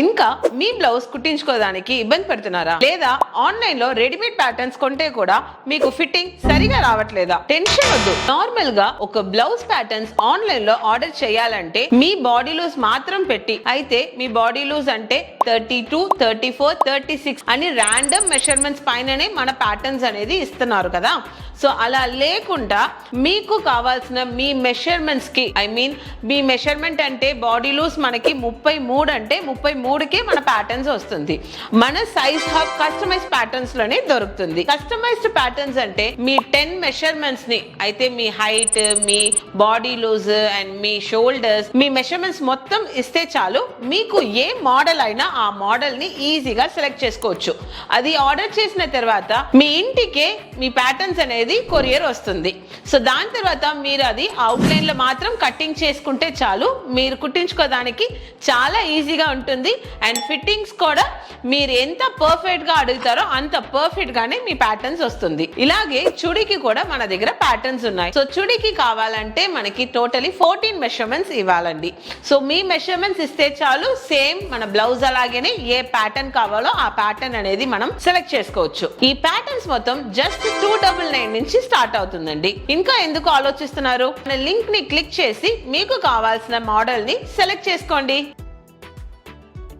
ఇంకా మీ బ్లౌజ్ కుట్టించుకోవడానికి ఇబ్బంది పడుతున్నారా? లేదా ఆన్లైన్లో రెడీమేడ్ ప్యాటర్న్స్ కొంటే కూడా మీకు ఫిట్టింగ్ సరిగా రావట్లేదా? టెన్షన్ వద్దు. నార్మల్గా ఒక బ్లౌజ్ ప్యాటర్న్స్ ఆన్లైన్లో ఆర్డర్ చేయాలంటే మీ బాడీ లూజ్ మాత్రం పెట్టి అయితే మీ బాడీ లూజ్ అంటే thirty two thirty four thirty six అని ర్యాండమ్ మెషర్మెంట్స్ పైననే మన ప్యాటర్న్స్ అనేది ఇస్తున్నారు కదా. సో అలా లేకుండా మీకు కావాల్సిన మీ మెషర్మెంట్స్కి ఐ మీన్ మీ మెషర్మెంట్ అంటే బాడీ లూస్ మనకి ముప్పై మూడు అంటే ముప్పై మూడుకే మన ప్యాటర్న్స్ వస్తుంది. మన సైజ్ హబ్ కస్టమైజ్ ప్యాటర్న్స్లోనే దొరుకుతుంది. కస్టమైజ్డ్ ప్యాటర్న్స్ అంటే మీ టెన్ మెషర్మెంట్స్ని అయితే మీ హైట్ మీ బాడీ లూజ్ అండ్ మీ షోల్డర్స్ మీ మెషర్మెంట్స్ మొత్తం ఇస్తే చాలు మీకు ఏ మోడల్ అయినా ఆ మోడల్ని ఈజీగా సెలెక్ట్ చేసుకోవచ్చు. అది ఆర్డర్ చేసిన తర్వాత మీ ఇంటికే మీ ప్యాటర్న్స్ అనేది కొరియర్ వస్తుంది. సో దాని తర్వాత మీరు అది అవుట్లైన్లో మాత్రం కటింగ్ చేసుకుంటే చాలు. మీరు కుట్టించుకోవడానికి చాలా ఈజీగా ఉంటుంది. అండ్ ఫిట్టింగ్స్ కూడా మీరు ఎంత పర్ఫెక్ట్గా అడుగుతారో అంత పర్ఫెక్ట్గానే మీ ప్యాటర్న్స్ వస్తుంది. ఇలాగే చుడికి కూడా మన దగ్గర ప్యాటర్న్స్ ఉన్నాయి. సో చుడికి కావాలంటే మనకి టోటలీ ఫోర్టీన్ మెషర్మెంట్స్ ఇవ్వాలండి. సో మీ మెషర్మెంట్స్ ఇస్తే చాలు సేమ్ మన బ్లౌజ్ అలాగేనే ఏ ప్యాటర్న్ కావాలో ఆ ప్యాటర్న్ అనేది మనం సెలెక్ట్ చేసుకోవచ్చు. ఈ ప్యాటర్న్స్ మొత్తం జస్ట్ టూ డబుల్ నైన్ నుంచి స్టార్ట్ అవుతుందండి. ఇంకా ఎందుకు ఆలోచిస్తున్నారు? లింక్ని క్లిక్ చేసి మీకు కావాల్సిన మోడల్ని సెలెక్ట్ చేసుకోండి.